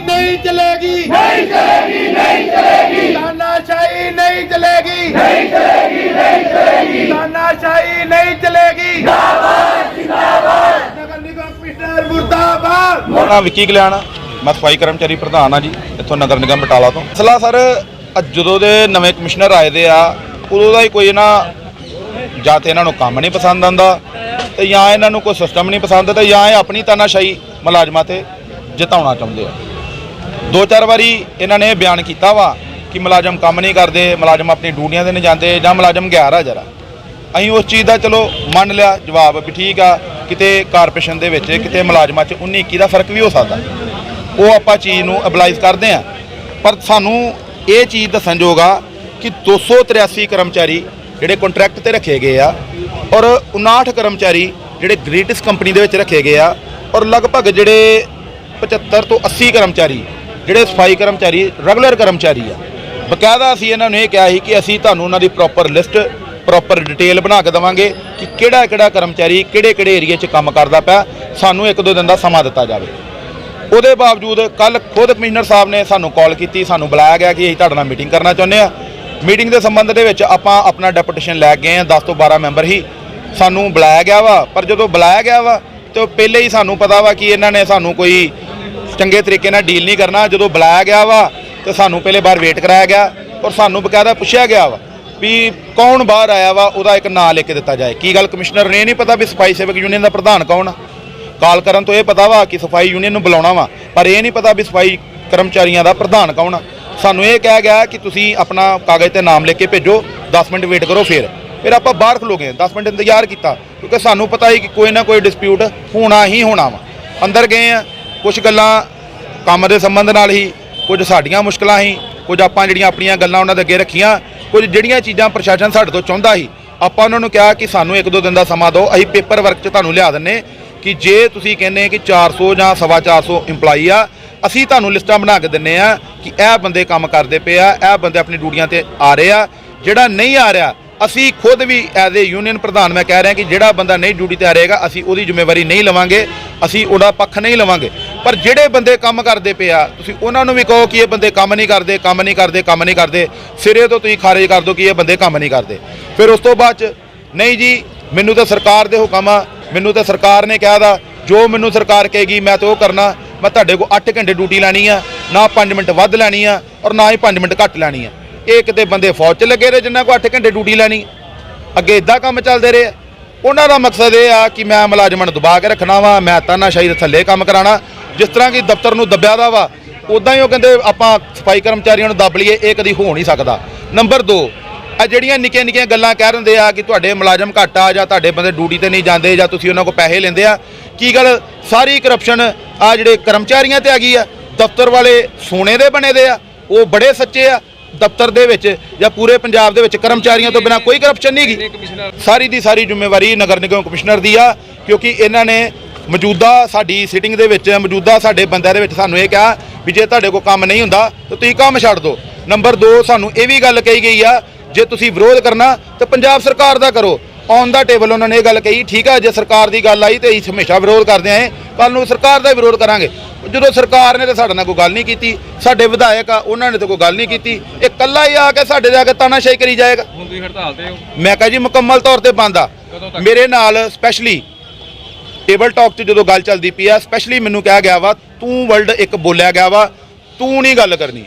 ਨਹੀਂ ਚਲੇਗੀ। ਨਹੀਂ ਚਲੇਗੀ ਨਹੀਂ ਚਲੇਗੀ। ਤਾਨਾਸ਼ਾਹੀ ਨਹੀਂ ਚਲੇਗੀ। ਨਹੀਂ ਚਲੇਗੀ ਨਹੀਂ ਚਲੇਗੀ। ਤਾਨਾਸ਼ਾਹੀ ਨਹੀਂ ਚਲੇਗੀ। ਜਿੰਦਾਬਾਦ ਜਿੰਦਾਬਾਦ। ਨਗਰ ਨਿਗਮ ਕਮਿਸ਼ਨਰ ਮੁਰਦਾਬਾਦ। ਮੇਰਾ ਨਾਮ ਵਿੱਕੀ ਕਲਿਆਣ ਮੈਂ ਸਫ਼ਾਈ ਕਰਮਚਾਰੀ ਪ੍ਰਧਾਨ ਆ ਜੀ ਇੱਥੋਂ ਨਗਰ ਨਿਗਮ ਬਟਾਲਾ ਤੋਂ। ਅਸਲਾ ਸਰ ਜਦੋਂ ਦੇ ਨਵੇਂ ਕਮਿਸ਼ਨਰ ਆਏ ਦੇ ਆ ਉਦੋਂ ਦਾ ਹੀ ਕੋਈ ਨਾ ਜਾਂ ਤੇ ਇਹਨਾਂ ਨੂੰ ਕੰਮ ਨਹੀਂ ਪਸੰਦ ਆਂਦਾ ਤੇ ਜਾਂ ਇਹਨਾਂ ਨੂੰ ਕੋਈ ਸਿਸਟਮ ਨਹੀਂ ਪਸੰਦ ਤੇ ਜਾਂ ਇਹ ਆਪਣੀ ਤਾਨਾਸ਼ਾਹੀ ਮੁਲਾਜ਼ਮਾਂ ਤੇ ਜਿਤਾਉਣਾ ਚਾਹੁੰਦੇ ਆ। ਦੋ ਚਾਰ ਵਾਰੀ ਇਹਨਾਂ ਨੇ ਬਿਆਨ ਕੀਤਾ ਵਾ ਕਿ ਮੁਲਾਜ਼ਮ ਕੰਮ ਨਹੀਂ ਕਰਦੇ, ਮੁਲਾਜ਼ਮ ਆਪਣੀ ਡਿਊਟੀਆਂ ਤੇ ਨਹੀਂ ਜਾਂਦੇ ਜਾਂ ਮੁਲਾਜ਼ਮ ਗੈਰ ਆ ਜਰਾ। ਅਸੀਂ ਉਸ ਚੀਜ਼ ਦਾ ਚਲੋ ਮੰਨ ਲਿਆ, ਜਵਾਬ ਵੀ ਠੀਕ ਆ, ਕਿਤੇ ਕਾਰਪੋਰੇਸ਼ਨ ਦੇ ਵਿੱਚ, ਕਿਤੇ ਮੁਲਾਜ਼ਮਾਂ 'ਚ 19 21 ਦਾ ਫ਼ਰਕ ਵੀ ਹੋ ਸਕਦਾ। ਉਹ ਆਪਾਂ ਚੀਜ਼ ਨੂੰ ਅਬਲਾਈਜ਼ ਕਰਦੇ ਆ। ਪਰ ਸਾਨੂੰ ਇਹ ਚੀਜ਼ ਦੱਸਣ ਯੋਗ ਆ ਕਿ 283 ਕਰਮਚਾਰੀ ਜਿਹੜੇ ਕੰਟਰੈਕਟ ਤੇ ਰੱਖੇ ਗਏ ਆ ਔਰ 59 ਕਰਮਚਾਰੀ ਜਿਹੜੇ ਗ੍ਰੇਟਸ ਕੰਪਨੀ ਦੇ ਵਿੱਚ ਰੱਖੇ ਗਏ ਆ ਔਰ ਲਗਭਗ ਜਿਹੜੇ 75 ਤੋਂ 80 ਕਰਮਚਾਰੀ ਜਿਹੜੇ ਸਫ਼ਾਈ ਕਰਮਚਾਰੀ, ਰੈਗੂਲਰ ਕਰਮਚਾਰੀ ਆ। ਬਕਾਇਦਾ ਅਸੀਂ ਇਹਨਾਂ ਨੂੰ ਇਹ ਕਿਹਾ ਸੀ ਕਿ ਅਸੀਂ ਤੁਹਾਨੂੰ ਉਹਨਾਂ ਦੀ ਪ੍ਰੋਪਰ ਲਿਸਟ ਪ੍ਰੋਪਰ ਡਿਟੇਲ ਬਣਾ ਕੇ ਦੇਵਾਂਗੇ ਕਿ ਕਿਹੜਾ ਕਿਹੜਾ ਕਰਮਚਾਰੀ ਕਿਹੜੇ ਕਿਹੜੇ ਏਰੀਆ 'ਚ ਕੰਮ ਕਰਦਾ ਪਿਆ, ਸਾਨੂੰ ਇੱਕ ਦੋ ਦਿਨ ਦਾ ਸਮਾਂ ਦਿੱਤਾ ਜਾਵੇ। ਉਹਦੇ ਬਾਵਜੂਦ ਕੱਲ ਖੁਦ ਕਮਿਸ਼ਨਰ ਸਾਹਿਬ ਨੇ ਸਾਨੂੰ ਕਾਲ ਕੀਤੀ, ਸਾਨੂੰ ਬੁਲਾਇਆ ਗਿਆ ਕਿ ਅਸੀਂ ਤੁਹਾਡੇ ਨਾਲ ਮੀਟਿੰਗ ਕਰਨਾ ਚਾਹੁੰਦੇ ਆ। ਮੀਟਿੰਗ ਦੇ ਸੰਬੰਧ ਦੇ ਵਿੱਚ ਆਪਾਂ ਆਪਣਾ ਡੈਪੂਟੇਸ਼ਨ ਲੈ ਕੇ ਗਏ ਆ 10 ਤੋਂ 12 ਮੈਂਬਰ ਹੀ। ਸਾਨੂੰ ਬੁਲਾਇਆ ਗਿਆ ਵਾ, ਪਰ ਜਦੋਂ ਬੁਲਾਇਆ ਗਿਆ ਵਾ, ਤੇ ਉਹ ਪਹਿਲੇ ਹੀ ਸਾਨੂੰ ਪਤਾ ਵਾ ਕਿ ਇਹਨਾਂ ਨੇ ਸਾਨੂੰ ਕੋਈ ਚੰਗੇ ਤਰੀਕੇ ਨਾਲ ਡੀਲ ਨਹੀਂ ਕਰਨਾ। ਜਦੋਂ ਬੁਲਾਇਆ ਗਿਆ ਵਾ, ਤੇ ਸਾਨੂੰ ਪਹਿਲੇ ਵਾਰ ਵੇਟ ਕਰਾਇਆ ਗਿਆ ਔਰ ਸਾਨੂੰ ਬਕਾਇਦਾ ਪੁੱਛਿਆ ਗਿਆ ਵਾ ਵੀ ਕੌਣ ਬਾਹਰ ਆਇਆ ਵਾ, ਉਹਦਾ ਇੱਕ ਨਾਂ ਲਿਖ ਕੇ ਦਿੱਤਾ ਜਾਏ। ਕੀ ਗੱਲ ਕਮਿਸ਼ਨਰ ਨੇ ਇਹ ਨਹੀਂ ਪਤਾ ਵੀ ਸਫ਼ਾਈ ਸੇਵਕ ਯੂਨੀਅਨ ਦਾ ਪ੍ਰਧਾਨ ਕੌਣ ਆ? ਕਾਲ ਕਰਨ ਤੋਂ ਇਹ ਪਤਾ ਵਾ ਕਿ ਸਫ਼ਾਈ ਯੂਨੀਅਨ ਨੂੰ ਬੁਲਾਉਣਾ ਵਾ, ਪਰ ਇਹ ਨਹੀਂ ਪਤਾ ਵੀ ਸਫ਼ਾਈ ਕਰਮਚਾਰੀਆਂ ਦਾ ਪ੍ਰਧਾਨ ਕੌਣ ਆ। ਸਾਨੂੰ ਇਹ ਕਿਹਾ ਗਿਆ ਕਿ ਤੁਸੀਂ ਆਪਣਾ ਕਾਗਜ਼ ਤੇ ਨਾਮ ਲਿਖ ਕੇ ਭੇਜੋ 10 ਮਿੰਟ ਵੇਟ ਕਰੋ ਫਿਰ। ਫਿਰ ਆਪਾਂ ਬਾਹਰ ਖਲੋ ਗਏ 10 ਮਿੰਟ ਇੰਤਜ਼ਾਰ ਕੀਤਾ, ਕਿਉਂਕਿ ਸਾਨੂੰ ਪਤਾ ਹੀ ਕਿ ਕੋਈ ਨਾ ਕੋਈ ਡਿਸਪਿਊਟ ਹੋਣਾ ਹੀ ਹੋਣਾ ਵਾ। ਅੰਦਰ ਗਏ ਆ ਕੁਝ ਗੱਲਾਂ ਕੰਮ ਦੇ ਸੰਬੰਧ ਨਾਲ ਹੀ, ਕੁਝ ਸਾਡੀਆਂ ਮੁਸ਼ਕਲਾਂ ਸੀ ਕੁਝ ਆਪਾਂ ਜਿਹੜੀਆਂ ਆਪਣੀਆਂ ਗੱਲਾਂ ਉਹਨਾਂ ਦੇ ਅੱਗੇ ਰੱਖੀਆਂ, ਕੁਝ ਜਿਹੜੀਆਂ ਚੀਜ਼ਾਂ ਪ੍ਰਸ਼ਾਸਨ ਸਾਡੇ ਤੋਂ ਚਾਹੁੰਦਾ ਸੀ ਆਪਾਂ ਉਹਨਾਂ ਨੂੰ ਕਿਹਾ ਕਿ ਸਾਨੂੰ ਇੱਕ ਦੋ ਦਿਨ ਦਾ ਸਮਾਂ ਦਿਓ, ਅਸੀਂ ਪੇਪਰ ਵਰਕ 'ਚ ਤੁਹਾਨੂੰ ਲਿਆ ਦਿੰਨੇ ਕਿ ਜੇ ਤੁਸੀਂ ਕਹਿੰਦੇ ਕਿ 400 ਜਾਂ ਸਵਾ 400 EMPLOYE ਆ, ਅਸੀਂ ਤੁਹਾਨੂੰ ਲਿਸਟਾਂ ਬਣਾ ਕੇ ਦਿੰਨੇ ਆ ਕਿ ਇਹ ਬੰਦੇ ਕੰਮ ਕਰਦੇ ਪਏ ਆ, ਇਹ ਬੰਦੇ ਆਪਣੀ ਡਿਊਟੀਆਂ ਤੇ ਆ ਰਹੇ ਆ, ਜਿਹੜਾ ਨਹੀਂ ਆ ਰਿਹਾ, ਅਸੀਂ ਖੁਦ ਵੀ ਐਜ਼ ਏ ਯੂਨੀਅਨ ਪ੍ਰਧਾਨ ਮੈਂ ਕਹਿ ਰਿਹਾ ਕਿ ਜਿਹੜਾ ਬੰਦਾ ਨਹੀਂ ਡਿਊਟੀ ਤੇ ਆ ਰਹੇਗਾ, ਅਸੀਂ ਉਹਦੀ ਜ਼ਿੰਮੇਵਾਰੀ ਨਹੀਂ ਲਵਾਂਗੇ, ਅਸੀਂ ਉਹਦਾ ਪੱਖ ਨਹੀਂ ਲਵਾਂਗੇ। ਪਰ ਜਿਹੜੇ ਬੰਦੇ ਕੰਮ ਕਰਦੇ ਪਏ ਆ, ਤੁਸੀਂ ਉਹਨਾਂ ਨੂੰ ਵੀ ਕਹੋ ਕਿ ਇਹ ਬੰਦੇ ਕੰਮ ਨਹੀਂ ਕਰਦੇ, ਕੰਮ ਨਹੀਂ ਕਰਦੇ, ਕੰਮ ਨਹੀਂ ਕਰਦੇ। ਸਿਰੇ ਤੋਂ ਤੁਸੀਂ ਖਾਰਜ ਕਰ ਦਿਓ ਕਿ ਇਹ ਬੰਦੇ ਕੰਮ ਨਹੀਂ ਕਰਦੇ। ਫਿਰ ਉਸ ਤੋਂ ਬਾਅਦ ਚ, ਨਹੀਂ ਜੀ, ਮੈਨੂੰ ਤਾਂ ਸਰਕਾਰ ਦੇ ਹੁਕਮ ਆ, ਮੈਨੂੰ ਤਾਂ ਸਰਕਾਰ ਨੇ ਕਿਹਾ ਦਾ, ਜੋ ਮੈਨੂੰ ਸਰਕਾਰ ਕਹੇਗੀ, ਮੈਂ ਤਾਂ ਉਹ ਕਰਨਾ। ਮੈਂ ਤੁਹਾਡੇ ਕੋਲ 8 ਘੰਟੇ ਡਿਊਟੀ ਲੈਣੀ ਆ, ਨਾ 5 ਮਿੰਟ ਵੱਧ ਲੈਣੀ ਆ ਔਰ ਨਾ ਹੀ 5 ਮਿੰਟ ਘੱਟ ਲੈਣੀ ਆ। ਇਹ ਕਿਤੇ ਬੰਦੇ ਫੌਜ 'ਚ ਲੱਗੇ ਰਹੇ ਜਿਨ੍ਹਾਂ ਕੋਲ 8 ਘੰਟੇ ਡਿਊਟੀ ਲੈਣੀ। ਅੱਗੇ ਇਦਾਂ ਕੰਮ ਚੱਲਦੇ ਰਹੇ। ਉਹਨਾਂ ਦਾ ਮਕਸਦ ਇਹ ਆ ਕਿ ਮੈਂ ਮੁਲਾਜ਼ਮਾਂ ਨੂੰ ਦਬਾ ਕੇ ਰੱਖਣਾ ਵਾ, ਮੈਂ ਤਾਨਾਸ਼ਾਹੀ ਦੇ ਥੱਲੇ ਕੰਮ ਕਰਾਣਾ ਜਿਸ ਤਰ੍ਹਾਂ ਕਿ ਦਫ਼ਤਰ ਨੂੰ ਦੱਬਿਆ ਦਾ ਵਾ ਉਦਾਂ ਹੀ ਉਹ ਕਹਿੰਦੇ ਆਪਾਂ ਸਫ਼ਾਈ ਕਰਮਚਾਰੀਆਂ ਨੂੰ ਦੱਬ ਲਈਏ, ਇਹ ਕਦੀ ਹੋ ਨਹੀਂ ਸਕਦਾ। ਨੰਬਰ 2 ਆ ਜਿਹੜੀਆਂ ਨਿੱਕੀਆਂ ਨਿੱਕੀਆਂ ਗੱਲਾਂ ਕਹਿ ਦਿੰਦੇ ਆ ਕਿ ਤੁਹਾਡੇ ਮੁਲਾਜ਼ਮ ਘੱਟ ਆ ਜਾਂ ਤੁਹਾਡੇ ਬੰਦੇ ਡਿਊਟੀ ਤੇ ਨਹੀਂ ਜਾਂਦੇ ਜਾਂ ਤੁਸੀਂ ਉਹਨਾਂ ਕੋਲ ਪੈਸੇ ਲੈਂਦੇ ਆ, ਕੀ ਗੱਲ? ਸਾਰੀ ਕਰਪਸ਼ਨ ਆ ਜਿਹੜੇ ਕਰਮਚਾਰੀਆਂ ਤੇ ਆ ਗਈ ਆ, ਦਫ਼ਤਰ ਵਾਲੇ ਸੋਨੇ ਦੇ ਬਣੇ ਦੇ ਆ, ਉਹ ਬੜੇ ਸੱਚੇ ਆ, ਦਫ਼ਤਰ ਦੇ ਵਿੱਚ ਜਾਂ ਪੂਰੇ ਪੰਜਾਬ ਦੇ ਵਿੱਚ ਕਰਮਚਾਰੀਆਂ ਤੋਂ ਬਿਨਾ ਕੋਈ ਕਰਪਸ਼ਨ ਨਹੀਂ ਹੈਗੀ ਸਾਰੀ ਦੀ ਸਾਰੀ ਜ਼ਿੰਮੇਵਾਰੀ ਨਗਰ ਨਿਗਮ ਕਮਿਸ਼ਨਰ ਦੀ ਆ, ਕਿਉਂਕਿ ਇਹਨਾਂ ਨੇ ਮੌਜੂਦਾ ਸਾਡੀ ਸਿਟਿੰਗ ਦੇ ਵਿੱਚ ਮੌਜੂਦਾ ਸਾਡੇ ਬੰਦਿਆਂ ਦੇ ਵਿੱਚ ਸਾਨੂੰ ਇਹ ਕਿਹਾ ਵੀ ਜੇ ਤੁਹਾਡੇ ਕੋਲ ਕੰਮ ਨਹੀਂ ਹੁੰਦਾ ਤਾਂ ਤੁਸੀਂ ਕੰਮ ਛੱਡ ਦਿਓ। ਨੰਬਰ 2 ਸਾਨੂੰ ਇਹ ਵੀ ਗੱਲ ਕਹੀ ਗਈ ਆ ਜੇ ਤੁਸੀਂ ਵਿਰੋਧ ਕਰਨਾ ਤਾਂ ਪੰਜਾਬ ਸਰਕਾਰ ਦਾ ਕਰੋ। ਔਨ ਦਾ ਟੇਬਲ ਉਹਨਾਂ ਨੇ ਇਹ ਗੱਲ ਕਹੀ ਠੀਕ ਆ ਜੇ ਸਰਕਾਰ ਦੀ ਗੱਲ ਆਈ ਤੇ ਅਸੀਂ ਹਮੇਸ਼ਾ ਵਿਰੋਧ ਕਰਦੇ ਆਏ ਕੱਲ ਨੂੰ ਸਰਕਾਰ ਦਾ ਵਿਰੋਧ ਕਰਾਂਗੇ। ਜਦੋਂ ਸਰਕਾਰ ਨੇ ਤਾਂ ਸਾਡੇ ਨਾਲ ਕੋਈ ਗੱਲ ਨਹੀਂ ਕੀਤੀ ਸਾਡੇ ਵਿਧਾਇਕ ਆ ਉਹਨਾਂ ਨੇ ਤਾਂ ਕੋਈ ਗੱਲ ਨਹੀਂ ਕੀਤੀ। ਇਹ ਕੱਲਾ ਹੀ ਆ ਕੇ ਸਾਡੇ ਜਾ ਕੇ ਤਾਨਾਸ਼ਾਹੀ ਕਰੀ ਜਾਏਗਾ। ਹੁਣ ਤੁਸੀਂ ਹੜਤਾਲ ਤੇ ਹੋ। ਮੈਂ ਕਹਾਂ ਜੀ ਮੁਕੰਮਲ ਤੌਰ ਤੇ ਬੰਦ ਆ? ਮੇਰੇ ਨਾਲ ਸਪੈਸ਼ਲੀ ਟੇਬਲ ਟਾਕ 'ਚ ਜਦੋਂ ਗੱਲ ਚੱਲਦੀ ਪਈ ਆ ਸਪੈਸ਼ਲੀ ਮੈਨੂੰ ਕਿਹਾ ਗਿਆ ਵਾ, ਤੂੰ ਵਰਲਡ ਇੱਕ ਬੋਲਿਆ ਗਿਆ ਵਾ, ਤੂੰ ਨਹੀਂ ਗੱਲ ਕਰਨੀ।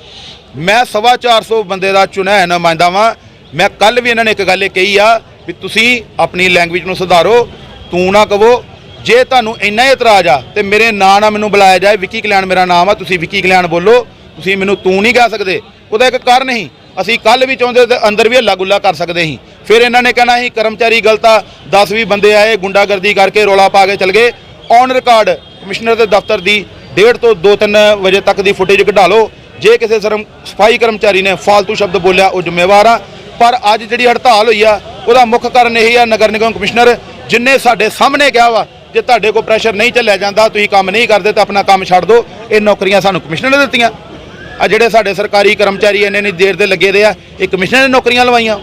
ਮੈਂ ਸਵਾ 400 ਬੰਦੇ ਦਾ ਚੁਣਿਆ ਨੁਮਾਇੰਦਾ ਵਾਂ। ਮੈਂ ਕੱਲ ਵੀ ਇਹਨਾਂ ਨੇ ਇੱਕ ਗੱਲ ਇਹ ਕਹੀ ਆ ਵੀ ਤੁਸੀਂ ਆਪਣੀ ਲੈਂਗੁਏਜ ਨੂੰ ਸੁਧਾਰੋ, ਤੂੰ ਨਾ ਕਹੋ। ਜੇ ਤੁਹਾਨੂੰ ਇੰਨਾ ਹੀ ਇਤਰਾਜ਼ ਆ ਤੇ ਮੇਰੇ ਨਾਂ ਨਾਲ ਮੈਨੂੰ ਬੁਲਾਇਆ ਜਾਏ, ਵਿੱਕੀ ਕਲਿਆਣ ਮੇਰਾ ਨਾਮ ਆ, ਤੁਸੀਂ ਵਿੱਕੀ ਕਲਿਆਣ ਬੋਲੋ। ਤੁਸੀਂ ਮੈਨੂੰ ਤੂੰ ਨਹੀਂ ਕਹਿ ਸਕਦੇ। ਉਹਦਾ ਇੱਕ ਕਾਰਨ ਹੀ ਅਸੀਂ ਕੱਲ ਵੀ ਚਾਹੁੰਦੇ ਤੇ ਅੰਦਰ ਵੀ ਹੱਲਾ ਗੁੱਲਾ ਕਰ ਸਕਦੇ ਸੀ। ਫਿਰ ਇਹਨਾਂ ਨੇ ਕਹਿਣਾ ਸੀ, ਕਰਮਚਾਰੀ ਗਲਤ ਆ 10 20 ਬੰਦੇ ਆਏ, ਗੁੰਡਾਗਰਦੀ ਕਰਕੇ ਰੋਲਾ ਪਾ ਕੇ ਚਲ ਗਏ। ਔਨ ਰਿਕਾਰਡ ਕਮਿਸ਼ਨਰ ਦੇ ਦਫ਼ਤਰ ਦੀ ਡੇਢ ਤੋਂ 2-3 ਵਜੇ ਤੱਕ ਦੀ ਫੁਟੇਜ ਕਢਾ ਲਓ। ਜੇ ਕਿਸੇ ਸਰਮ, ਸਫ਼ਾਈ ਕਰਮਚਾਰੀ ਨੇ ਫालतू ਸ਼ਬਦ ਬੋਲਿਆ, ਉਹ ਜ਼ਿੰਮੇਵਾਰ ਆ। ਪਰ ਅੱਜ ਜਿਹੜੀ ਹੜਤਾਲ ਹੋਈ ਆ, ਉਹਦਾ ਮੁੱਖ ਕਾਰਨ ਇਹ ਆ, ਨਗਰ ਨਿਗਮ ਕਮਿਸ਼ਨਰ, ਜਿਨੇ ਸਾਡੇ ਸਾਹਮਣੇ ਕਿਹਾ ਵਾ, ਜੇ ਤੁਹਾਡੇ ਕੋਲ ਪ੍ਰੈਸ਼ਰ ਨਹੀਂ ਚੱਲਿਆ ਜਾਂਦਾ, ਤੁਸੀਂ ਕੰਮ ਨਹੀਂ ਕਰਦੇ, ਤਾਂ ਆਪਣਾ ਕੰਮ ਛੱਡ ਦਿਓ। ਇਹ ਨੌਕਰੀਆਂ ਸਾਨੂੰ ਕਮਿਸ਼ਨਰ ਨੇ ਦਿੱਤੀਆਂ। ਆ ਜਿਹੜੇ ਸਾਡੇ ਸਰਕਾਰੀ ਕਰਮਚਾਰੀ ਇੰਨੇ ਇੰਨੀ ਦੇਰ ਦੇ ਲੱਗੇ ਦੇ ਆ, ਇਹ ਕਮਿਸ਼ਨਰ ਨੇ ਨੌਕਰੀਆਂ ਲਵਾਈਆਂ।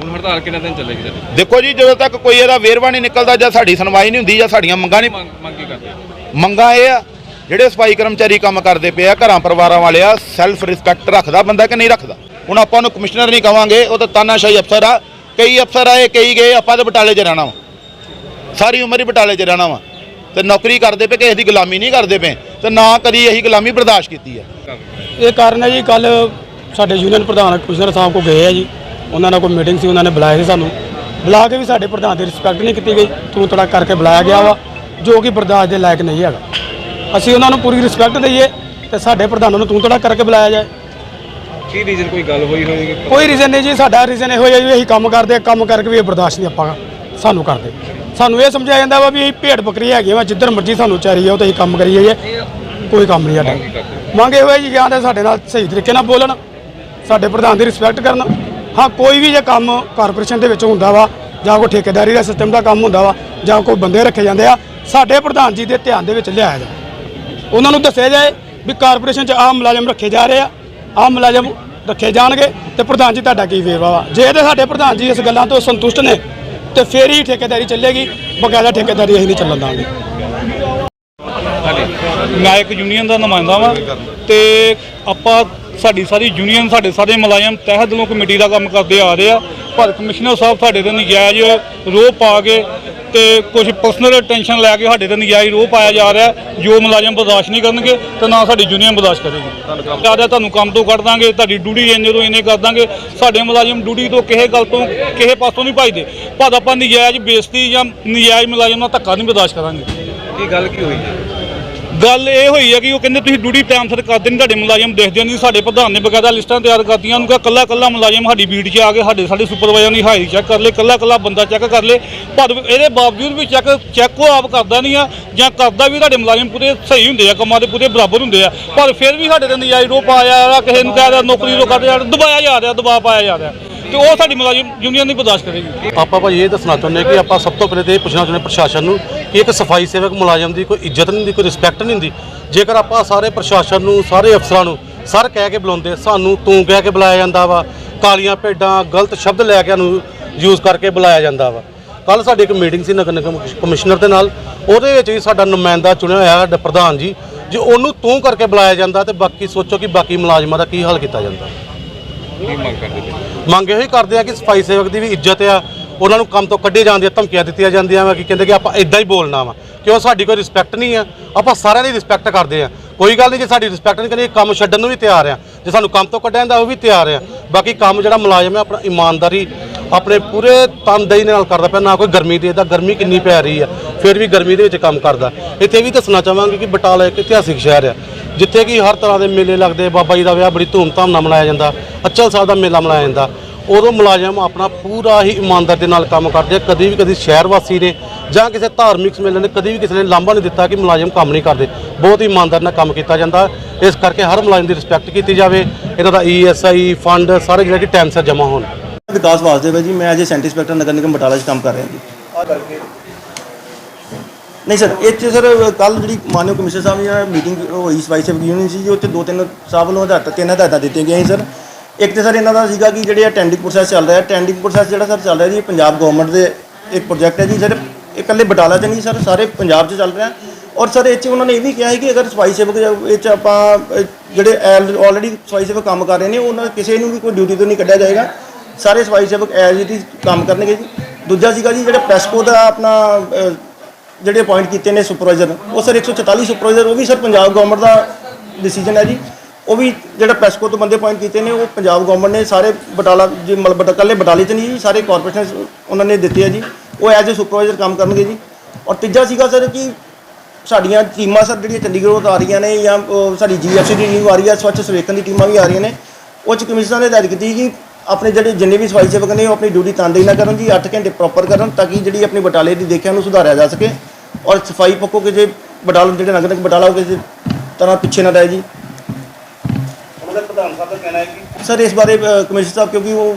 ਹੁਣ ਹੜਤਾਲ ਕਿੰਨੇ ਦਿਨ ਚੱਲੇਗੀ ਤੁਹਾਡੀ ਦੇਖੋ ਜੀ ਜਦੋਂ ਤੱਕ ਕੋਈ ਇਹਦਾ ਵੇਰਵਾ ਨਹੀਂ ਨਿਕਲਦਾ ਜਾਂ ਸਾਡੀ ਸੁਣਵਾਈ ਨਹੀਂ ਹੁੰਦੀ ਜਾਂ ਸਾਡੀਆਂ ਮੰਗਾਂ ਨਹੀਂ ਮੰਗ ਮੰਗ ਕੀ ਕਰਦੇ? ਮੰਗਾਂ ਇਹ ਆ ਜਿਹੜੇ ਸਫ਼ਾਈ ਕਰਮਚਾਰੀ ਕੰਮ ਕਰਦੇ ਪਏ ਆ ਘਰਾਂ ਪਰਿਵਾਰਾਂ ਵਾਲੇ ਆ ਸੈਲਫ ਰਿਸਪੈਕਟ ਰੱਖਦਾ ਬੰਦਾ ਕਿ ਨਹੀਂ ਰੱਖਦਾ? ਹੁਣ ਆਪਾਂ ਨੂੰ ਕਮਿਸ਼ਨਰ ਨਹੀਂ ਕਵਾਂਗੇ ਉਹ ਤਾਂ ਤਾਨਾਸ਼ਾਹੀ ਅਫਸਰ ਆ। ਕਈ ਅਫਸਰ ਆਏ ਕਈ ਗਏ ਆਪਾਂ ਤਾਂ ਬਟਾਲੇ 'ਚ ਰਹਿਣਾ ਵਾ। ਸਾਰੀ ਉਮਰ ਹੀ ਬਟਾਲੇ 'ਚ ਰਹਿਣਾ ਵਾ। ਤੇ ਨੌਕਰੀ ਕਰਦੇ ਪਏ ਕਿਸੇ ਦੀ ਗੁਲਾਮੀ ਨਹੀਂ ਕਰਦੇ ਪਏ। ਤੇ ਨਾ ਕਦੀ ਇਹੀ ਗੁਲਾਮੀ ਬਰਦਾਸ਼ਤ ਕੀਤੀ ਹੈ? ਇਹ ਕਾਰਨ ਹੈ ਜੀ ਕੱਲ ਸਾਡੇ ਯੂਨੀਅਨ ਪ੍ਰਧਾਨ ਕਮਿਸ਼ਨਰ ਸਾਹਿਬ ਕੋ ਗਏ ਆ ਜੀ। ਉਹਨਾਂ ਨਾਲ ਕੋਈ ਮੀਟਿੰਗ ਸੀ ਉਹਨਾਂ ਨੇ ਬੁਲਾਇਆ ਸੀ ਸਾਨੂੰ। ਬੁਲਾ ਕੇ ਵੀ ਸਾਡੇ ਪ੍ਰਧਾਨ ਦੀ ਰਿਸਪੈਕਟ ਨਹੀਂ ਕੀਤੀ ਗਈ। ਤੂੰ ਤੜਾ ਕਰਕੇ ਬੁਲਾਇਆ ਗਿਆ ਵਾ ਜੋ ਕਿ ਬਰਦਾਸ਼ਤ ਦੇ ਲਾਇਕ ਨਹੀਂ ਹੈਗਾ। ਅਸੀਂ ਉਹਨਾਂ ਨੂੰ ਪੂਰੀ ਰਿਸਪੈਕਟ ਦਈਏ ਤੇ ਸਾਡੇ ਪ੍ਰਧਾਨਾਂ ਨੂੰ ਤੂੰ ਤੜਾ ਕਰਕੇ ਬੁਲਾਇਆ ਜਾਏ। ਕੀ ਰੀਜ਼ਨ ਕੋਈ ਗੱਲ ਹੋਈ ਹੋਏਗੀ? ਕੋਈ ਰੀਜ਼ਨ ਨਹੀਂ ਜੀ ਸਾਡਾ ਰੀਜ਼ਨ ਇਹੋ ਜਿਹਾ ਜੀ ਅਸੀਂ ਕੰਮ ਕਰਦੇ ਕੰਮ ਕਰਕੇ ਵੀ ਇਹ ਬਰਦਾਸ਼ਤ ਨਹੀਂ ਆਪਾਂ ਸਾਨੂੰ ਕਰਦੇ। ਸਾਨੂੰ ਇਹ ਸਮਝਾਇਆ ਜਾਂਦਾ ਵਾ ਵੀ ਇਹ ਭੇਡ ਬੱਕਰੀ ਹੈਗੀ ਵਾ ਜਿੱਧਰ ਮਰਜ਼ੀ ਸਾਨੂੰ ਚਾਰੀ ਜਾਓ ਤੇ ਅਸੀਂ ਕੰਮ ਕਰੀ ਜਾਈਏ ਕੋਈ ਕੰਮ ਨਹੀਂ ਸਾਡਾ। ਮੰਗ ਹੋਏ ਜੀ ਤਾਂ ਸਾਡੇ ਨਾਲ ਸਹੀ ਤਰੀਕੇ ਨਾਲ ਬੋਲਣ ਸਾਡੇ ਪ੍ਰਧਾਨ ਦੀ ਰਿਸਪੈਕਟ ਕਰਨ। ਹਾਂ, ਕੋਈ ਵੀ ਜੇ ਕੰਮ ਕਾਰਪੋਰੇਸ਼ਨ ਦੇ ਵਿੱਚ ਹੁੰਦਾ ਵਾ, ਜਾਂ ਕੋਈ ਠੇਕੇਦਾਰੀ ਦਾ ਸਿਸਟਮ ਦਾ ਕੰਮ ਹੁੰਦਾ ਵਾ, ਜਾਂ ਕੋਈ ਬੰਦੇ ਰੱਖੇ ਜਾਂਦੇ ਆ, ਸਾਡੇ ਪ੍ਰਧਾਨ ਜੀ ਦੇ ਧਿਆਨ ਦੇ ਵਿੱਚ ਲਿਆਇਆ ਜਾਏ ਉਹਨਾਂ ਨੂੰ ਦੱਸਿਆ ਜਾਏ ਵੀ ਕਾਰਪੋਰੇਸ਼ਨ 'ਚ ਆਹ ਮੁਲਾਜ਼ਮ ਰੱਖੇ ਜਾ ਰਹੇ ਆ, ਆਹ ਮੁਲਾਜ਼ਮ ਰੱਖੇ ਜਾਣਗੇ, ਤੇ ਪ੍ਰਧਾਨ ਜੀ ਤੁਹਾਡਾ ਕੀ ਵੇਰਵਾ ਵਾ? ਜੇ ਤੇ ਸਾਡੇ ਪ੍ਰਧਾਨ ਜੀ ਇਸ ਗੱਲਾਂ ਤੋਂ ਸੰਤੁਸ਼ਟ ਨੇ, ਤੇ ਫੇਰ ਹੀ ਠੇਕੇਦਾਰੀ ਚੱਲੇਗੀ, ਬਕਾਇਦਾ ਠੇਕੇਦਾਰੀ ਅਸੀਂ ਨਹੀਂ ਚੱਲਣ ਦਾਂਗੇ। ਮੈਂ ਇੱਕ ਯੂਨੀਅਨ ਦਾ ਨੁਮਾਇੰਦਾ ਵਾਂ, ਤੇ ਆਪਾਂ ਸਾਡੀ ਸਾਰੀ ਯੂਨੀਅਨ ਸਾਡੇ ਸਾਰੇ ਮੁਲਾਜ਼ਮ ਤਹਿ ਦਿਲੋਂ ਕਮੇਟੀ ਦਾ ਕੰਮ ਕਰਦੇ ਆ ਰਹੇ ਆ। ਪਰ ਕਮਿਸ਼ਨਰ ਸਾਹਿਬ ਸਾਡੇ ਤੇ ਨਜਾਇਜ਼ ਰੋਹ ਪਾ ਕੇ ਤੇ ਕੁਝ ਪਰਸਨਲ ਟੈਨਸ਼ਨ ਲੈ ਕੇ ਸਾਡੇ ਤੇ ਨਜਾਇਜ਼ ਰੋਹ ਪਾਇਆ ਜਾ ਰਿਹਾ। ਜੋ ਮੁਲਾਜ਼ਮ ਬਰਦਾਸ਼ਤ ਨਹੀਂ ਕਰਨਗੇ ਤੇ ਨਾ ਸਾਡੀ ਯੂਨੀਅਨ ਬਰਦਾਸ਼ਤ ਕਰੇਗੀ। ਜ਼ਿਆਦਾ ਤੁਹਾਨੂੰ ਕੰਮ ਤੋਂ ਕੱਢ ਦਾਂਗੇ, ਤੁਹਾਡੀ ਡਿਊਟੀ ਇੰਨੇ ਤੋਂ ਇੰਨੇ ਕਰ ਦਾਂਗੇ। ਸਾਡੇ ਮੁਲਾਜ਼ਮ ਡਿਊਟੀ ਤੋਂ ਕਿਸੇ ਗੱਲ ਤੋਂ, ਕਿਸੇ ਪਾਸੋਂ ਨਹੀਂ ਭਜਦੇ। ਪਰ ਆਪਾਂ ਨਜਾਇਜ਼ ਬੇਇੱਜ਼ਤੀ ਜਾਂ ਨਜਾਇਜ਼ ਮੁਲਾਜ਼ਮ ਨਾਲ ਧੱਕਾ ਨਹੀਂ ਬਰਦਾਸ਼ਤ ਕਰਾਂਗੇ। ਇਹ ਗੱਲ ਕੀ ਹੋਈ? ਹੈ ਗੱਲ ਇਹ ਹੋਈ ਹੈ ਕਿ ਉਹ ਕਹਿੰਦੇ ਤੁਸੀਂ ਡਿਊਟੀ ਟਾਈਮ ਸਿਰ ਕਰਦੇ ਨਹੀਂ ਤੁਹਾਡੇ ਮੁਲਾਜ਼ਮ ਦੇਖਦੇ ਨਹੀਂ ਸਾਡੇ ਪ੍ਰਧਾਨ ਨੇ ਬਕਾਇਦਾ ਲਿਸਟਾਂ ਤਿਆਰ ਕਰਤੀਆਂ, ਉਹਨੂੰ ਕਿਹਾ ਕੱਲਾ ਕੱਲਾ ਮੁਲਾਜ਼ਮ ਸਾਡੀ ਬੀਟ 'ਚ ਆ ਕੇ ਸਾਡੇ ਸਾਡੇ ਸੁਪਰਵਾਈਜ਼ਰ ਦੀ ਹਾਜ਼ਰੀ ਚੈੱਕ ਕਰ ਲੇ, ਕੱਲਾ ਕੱਲਾ ਬੰਦਾ ਚੈੱਕ ਕਰ ਲੇ, ਪਰ ਇਹਦੇ ਬਾਵਜੂਦ ਵੀ ਚੈੱਕ ਚੈੱਕ ਉਹ ਆਪ ਕਰਦਾ ਨਹੀਂ ਆ, ਜਾਂ ਕਰਦਾ ਵੀ ਤੁਹਾਡੇ ਮੁਲਾਜ਼ਮ ਪੂਰੇ ਸਹੀ ਹੁੰਦੇ ਆ, ਕੰਮਾਂ ਦੇ ਪੂਰੇ ਬਰਾਬਰ ਹੁੰਦੇ ਆ, ਪਰ ਫਿਰ ਵੀ ਸਾਡੇ ਤੇ ਨਜਾਇਜ਼ ਰੋਪ ਪਾਇਆ ਜਾ ਰਿਹਾ ਕਿਸੇ ਨੂੰ ਕਹਿ ਰਿਹਾ ਨੌਕਰੀ ਤੋਂ ਕੱਢ ਜਾ ਰਿਹਾ ਦਬਾਇਆ ਜਾ ਰਿਹਾ, ਦਬਾਅ ਪਾਇਆ ਜਾ ਰਿਹਾ। ਤੇ ਉਹ ਸਾਡੀ ਮੁਲਾਜ਼ਮ ਯੂਨੀਅਨ ਨਹੀਂ ਬਰਦਾਸ਼ਤ ਕਰੇਗੀ। ਆਪਾਂ ਭਾਜੀ ਇਹ ਦੱਸਣਾ ਚਾਹੁੰਦੇ ਹਾਂ ਕਿ ਆਪਾਂ ਸਭ ਤੋਂ ਪਹਿਲੇ ਤੇ ਇਹ ਪੁੱਛਣਾ ਚਾਹੁੰਦੇ ਹਾਂ ਪ੍ਰਸ਼ਾਸਨ ਨੂੰ ਕਿ ਇੱਕ ਸਫ਼ਾਈ ਸੇਵਕ ਮੁਲਾਜ਼ਮ ਦੀ ਕੋਈ ਇੱਜ਼ਤ ਨਹੀਂ ਹੁੰਦੀ, ਕੋਈ ਰਿਸਪੈਕਟ ਨਹੀਂ ਹੁੰਦੀ। ਜੇਕਰ ਆਪਾਂ ਸਾਰੇ ਪ੍ਰਸ਼ਾਸਨ ਨੂੰ, ਸਾਰੇ ਅਫਸਰਾਂ ਨੂੰ ਸਰ ਕਹਿ ਕੇ ਬੁਲਾਉਂਦੇ, ਸਾਨੂੰ ਤੂੰ ਕਹਿ ਕੇ ਬੁਲਾਇਆ ਜਾਂਦਾ ਵਾ, ਕਾਲੀਆਂ ਭੇਡਾਂ, ਗਲਤ ਸ਼ਬਦ ਲੈ ਕੇ ਨੂੰ ਯੂਜ਼ ਕਰਕੇ ਬੁਲਾਇਆ ਜਾਂਦਾ ਵਾ। ਕੱਲ ਸਾਡੀ ਇੱਕ ਮੀਟਿੰਗ ਸੀ ਨਗਰ ਨਿਗਮ ਕਮਿਸ਼ਨਰ ਦੇ ਨਾਲ, ਉਹਦੇ ਵਿੱਚ ਵੀ ਸਾਡਾ ਨੁਮਾਇੰਦਾ ਚੁਣਿਆ ਹੋਇਆ ਸਾਡਾ ਪ੍ਰਧਾਨ ਜੀ, ਜੇ ਉਹਨੂੰ ਤੂੰ ਕਰਕੇ ਬੁਲਾਇਆ ਜਾਂਦਾ ਤੇ ਬਾਕੀ ਸੋਚੋ ਕਿ ਬਾਕੀ ਮੁਲਾਜ਼ਮਾਂ ਦਾ ਕੀ ਹਾਲ ਕੀਤਾ ਜਾਂਦਾ। ਕੀ ਮੰਗ ਕਰਦੇ ਪਏ? ਮੰਗ ਇਹੋ ਹੀ ਕਰਦੇ ਆ ਕਿ ਸਫ਼ਾਈ ਸੇਵਕ ਦੀ ਵੀ ਇੱਜ਼ਤ ਆ, ਉਹਨਾਂ ਨੂੰ ਕੰਮ ਤੋਂ ਕੱਢੇ ਜਾਂਦੇ ਆ ਧਮਕੀਆਂ ਦਿੱਤੀਆਂ ਜਾਂਦੀਆਂ ਵਾ ਕਿ ਕਹਿੰਦੇ ਕਿ ਆਪਾਂ ਇਦਾਂ ਹੀ ਬੋਲਣਾ ਵਾ। ਕਿਉਂ? ਸਾਡੀ ਕੋਈ ਰਿਸਪੈਕਟ ਨਹੀਂ ਆ। ਆਪਾਂ ਸਾਰਿਆਂ ਦੀ ਰਿਸਪੈਕਟ ਕਰਦੇ ਆ। ਕੋਈ ਗੱਲ ਨਹੀਂ, ਜੇ ਸਾਡੀ ਰਿਸਪੈਕਟ ਨਹੀਂ ਕਰਨੀ ਕੰਮ ਛੱਡਣ ਨੂੰ ਵੀ ਤਿਆਰ ਆ। ਜੇ ਸਾਨੂੰ ਕੰਮ ਤੋਂ ਕੱਢਿਆ ਜਾਂਦਾ, ਉਹ ਵੀ ਤਿਆਰ ਆ। ਬਾਕੀ ਕੰਮ ਜਿਹੜਾ ਮੁਲਾਜ਼ਮ ਹੈ ਆਪਣਾ ਇਮਾਨਦਾਰੀ, ਆਪਣੇ ਪੂਰੇ ਤਨਦੇਹੀ ਨਾਲ ਕਰਦਾ ਪਿਆ, ਨਾ ਕੋਈ ਗਰਮੀ ਦੇ ਦਾ ਗਰਮੀ ਕਿੰਨੀ ਪੈ ਰਹੀ ਆ। ਫਿਰ ਵੀ ਗਰਮੀ ਦੇ ਵਿੱਚ ਕੰਮ ਕਰਦਾ। ਇੱਥੇ ਵੀ ਦੱਸਣਾ ਚਾਹਾਂਗੇ ਕਿ ਬਟਾਲਾ ਇੱਕ ਇਤਿਹਾਸਿਕ ਸ਼ਹਿਰ ਆ। ਜਿੱਥੇ ਕਿ ਹਰ ਤਰ੍ਹਾਂ ਦੇ ਮੇਲੇ ਲੱਗਦੇ, ਬਾਬਾ ਜੀ ਦਾ ਵਿਆਹ ਬੜੀ ਧੂਮਧਾਮ ਨਾਲ ਮਨਾਇਆ ਜਾਂਦਾ, ਅਚਲ ਸਾਹਿਬ ਦਾ ਮੇਲਾ ਮਨਾਇਆ ਜਾਂਦਾ। ਉਦੋਂ ਮੁਲਾਜ਼ਮ ਆਪਣਾ ਪੂਰਾ ਹੀ ਇਮਾਨਦਾਰ ਦੇ ਨਾਲ ਕੰਮ ਕਰਦੇ ਆ, ਕਦੀ ਵੀ ਕਦੀ ਸ਼ਹਿਰ ਵਾਸੀ ਨੇ ਜਾਂ ਕਿਸੇ ਧਾਰਮਿਕ ਮੇਲੇ ਨੇ, ਕਦੀ ਵੀ ਕਿਸੇ ਨੇ ਲਾਂਭਾ ਨਹੀਂ ਦਿੱਤਾ ਕਿ ਮੁਲਾਜ਼ਮ ਕੰਮ ਨਹੀਂ ਕਰਦੇ। ਬਹੁਤ ਹੀ ਇਮਾਨਦਾਰ ਨਾਲ ਕੰਮ ਕੀਤਾ ਜਾਂਦਾ। ਇਸ ਕਰਕੇ ਹਰ ਮੁਲਾਜ਼ਮ ਦੀ ਰਿਸਪੈਕਟ ਕੀਤੀ ਜਾਵੇ। ਇਹਨਾਂ ਦਾ ਈਐਸਆਈ ਫੰਡ ਸਾਰੇ ਜਿਹੜੇ ਕਿ ਟਾਈਮ ਸਿਰ ਜਮ੍ਹਾਂ ਹੋਣ। ਵਿਕਾਸ ਵਾਸਦੇਵ ਹੈ ਜੀ, ਮੈਂ ਅਜੇ ਸੈਂਟਰ ਇੰਸਪੈਕਟਰ ਨਗਰ ਨਿਗਮ ਬਟਾਲਾ 'ਚ ਕੰਮ ਕਰ ਰਿਹਾ ਜੀ। ਨਹੀਂ ਸਰ ਇਹ 'ਚ ਸਰ ਕੱਲ ਜਿਹੜੀ ਮਾਨਯੋਗ ਕਮਿਸ਼ਨਰ ਸਾਹਿਬ ਦੀ ਮੀਟਿੰਗ ਹੋਈ ਸਫ਼ਾਈ ਸੇਵਕ ਯੂਨੀਅਨ ਸੀ ਜੀ ਉੱਥੇ ਦੋ ਤਿੰਨ ਸਾਹਿਬ ਵੱਲੋਂ ਹਦਾਇਤਾਂ ਤਿੰਨ ਹਦਾਇਤਾਂ ਦਿੱਤੀਆਂ ਗਈਆਂ ਸੀ ਸਰ। ਇੱਕ ਤੇ ਸਰ ਇਹਨਾਂ ਦਾ ਸੀਗਾ ਕਿ ਜਿਹੜੇ ਟੈਂਡਿੰਗ ਪ੍ਰੋਸੈਸ ਚੱਲ ਰਿਹਾ ਟੈਂਡਿੰਗ ਪ੍ਰੋਸੈਸ ਜਿਹੜਾ ਸਰ ਚੱਲ ਰਿਹਾ ਜੀ ਪੰਜਾਬ ਗਵਰਨਮੈਂਟ ਦੇ ਇੱਕ ਪ੍ਰੋਜੈਕਟ ਹੈ ਜੀ ਸਰ। ਇਹ ਇਕੱਲੇ ਬਟਾਲਾ 'ਚ ਨਹੀਂ ਸਰ ਸਾਰੇ ਪੰਜਾਬ 'ਚ ਚੱਲ ਰਿਹਾ। ਔਰ ਸਰ ਇਹ 'ਚ ਉਹਨਾਂ ਨੇ ਇਹ ਵੀ ਕਿਹਾ ਹੈ ਕਿ ਅਗਰ ਸਫ਼ਾਈ ਸੇਵਕ ਇਹ 'ਚ ਆਪਾਂ ਅਹ, ਜਿਹੜੇ ਆਲਰੇਡੀ ਸਫ਼ਾਈ ਸੇਵਕ ਕੰਮ ਕਰ ਰਹੇ ਨੇ ਉਹਨਾਂ ਕਿਸੇ ਨੂੰ ਵੀ ਕੋਈ ਡਿਊਟੀ ਤੋਂ ਨਹੀਂ ਕੱਢਿਆ ਜਾਏਗਾ। ਸਾਰੇ ਸਫ਼ਾਈ ਸੇਵਕ ਐਜ਼ ਇਟ ਇਜ਼ ਕੰਮ ਕਰਨਗੇ ਜੀ। ਦੂਜਾ ਸੀਗਾ ਜੀ ਜਿਹੜਾ ਪ੍ਰੈਸਕੋ ਦਾ ਆਪਣਾ ਜਿਹੜੇ ਅਪਾਇੰਟ ਕੀਤੇ ਨੇ ਸੁਪਰਵਾਈਜ਼ਰ ਉਹ ਸਰ 144 ਸੁਪਰਵਾਈਜ਼ਰ ਉਹ ਵੀ ਸਰ ਪੰਜਾਬ ਗਵਰਨਮੈਂਟ ਦਾ ਡਿਸੀਜਨ ਹੈ ਜੀ। ਉਹ ਵੀ ਜਿਹੜਾ ਪੈਸਕੋ ਤੋਂ ਬੰਦੇ ਅਪਾਇੰਟ ਕੀਤੇ ਨੇ, ਉਹ ਪੰਜਾਬ ਗਵਰਨਮੈਂਟ ਨੇ ਸਾਰੇ ਬਟਾਲਾ, ਜੀ ਮਤਲਬ ਬਟਾ ਕੱਲੇ ਬਟਾਲੇ 'ਚ ਨਹੀਂ ਜੀ, ਸਾਰੇ ਕਾਰਪੋਰੇਸ਼ਨ ਉਹਨਾਂ ਨੇ ਦਿੱਤੇ ਆ ਜੀ। ਉਹ ਐਜ਼ ਅ ਸੁਪਰਵਾਈਜ਼ਰ ਕੰਮ ਕਰਨਗੇ ਜੀ। ਔਰ ਤੀਜਾ ਸੀਗਾ ਸਰ ਕਿ ਸਾਡੀਆਂ ਟੀਮਾਂ ਸਰ ਜਿਹੜੀਆਂ ਚੰਡੀਗੜ੍ਹੋਂ ਤੋਂ ਆ ਰਹੀਆਂ ਨੇ ਜਾਂ, ਉਹ ਸਾਡੀ ਜੀਐਫਸੀ ਦੀ ਟੀਮ ਆ ਰਹੀ ਹੈ, ਸਵੱਛ ਸਰਵੇਖਣ ਦੀ ਟੀਮਾਂ ਵੀ ਆ ਰਹੀਆਂ ਨੇ, ਉਹ 'ਚ ਕਮਿਸ਼ਨਰ ਨੇ ਹਦਾਇਤ ਕੀਤੀ ਕਿ ਆਪਣੇ ਜਿਹੜੇ ਜਿੰਨੇ ਵੀ ਸਫ਼ਾਈ ਸੇਵਕ ਨੇ ਉਹ ਆਪਣੀ ਡਿਊਟੀ ਤਨਦੇਹੀ ਨਾਲ ਕਰਨ ਜੀ 8 ਘੰਟੇ ਪ੍ਰੋਪਰ ਕਰਨ ਤਾਂ ਕਿ ਜਿਹੜੀ ਆਪਣੀ ਬਟਾਲੇ ਦੀ ਦੇਖਿਆ ਨੂੰ ਸੁਧਾਰਿਆ ਜਾ ਸਕੇ ਔਰ ਸਫ਼ਾਈ ਪੱਖੋਂ ਕਿਸੇ ਬਟਾਲਾ ਜਿਹੜੇ ਨਗਰ ਨਿਗਮ ਬਟਾਲਾ ਉਹ ਕਿਸੇ ਤਰ੍ਹਾਂ ਪਿੱਛੇ ਨਾ ਰਹੇ ਜੀ। ਸਰ ਇਸ ਬਾਰੇ ਕਮਿਸ਼ਨਰ ਸਾਹਿਬ ਕਿਉਂਕਿ ਉਹ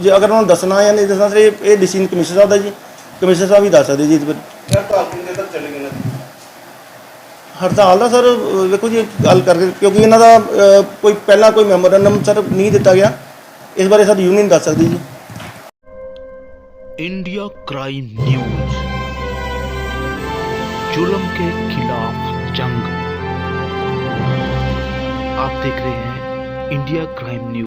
ਜੇ ਅਗਰ ਉਹਨਾਂ ਨੂੰ ਦੱਸਣਾ ਜਾਂ ਨਹੀਂ ਦੱਸਣਾ ਸਰ ਇਹ ਡਿਸੀਜਨ ਕਮਿਸ਼ਨਰ ਸਾਹਿਬ ਦਾ ਜੀ। ਕਮਿਸ਼ਨਰ ਸਾਹਿਬ ਹੀ ਦੱਸ ਸਕਦੇ ਜੀ ਇਸ ਬਾਰੇ। ਹੜਤਾਲ ਦਾ ਸਰ ਵੇਖੋ ਜੀ ਗੱਲ ਕਰਕੇ ਕਿਉਂਕਿ ਇਹਨਾਂ ਦਾ ਕੋਈ ਪਹਿਲਾਂ ਕੋਈ ਮੈਮੋਰੰਡਮ ਸਰ ਨਹੀਂ ਦਿੱਤਾ ਗਿਆ। ਇਸ ਬਾਰੇ ਸਰ ਯੂਨੀਅਨ ਦੱਸ ਸਕਦੀ ਜੀ इंडिया क्राइम न्यूज जुल्म के खिलाफ जंग आप देख रहे हैं इंडिया क्राइम न्यूज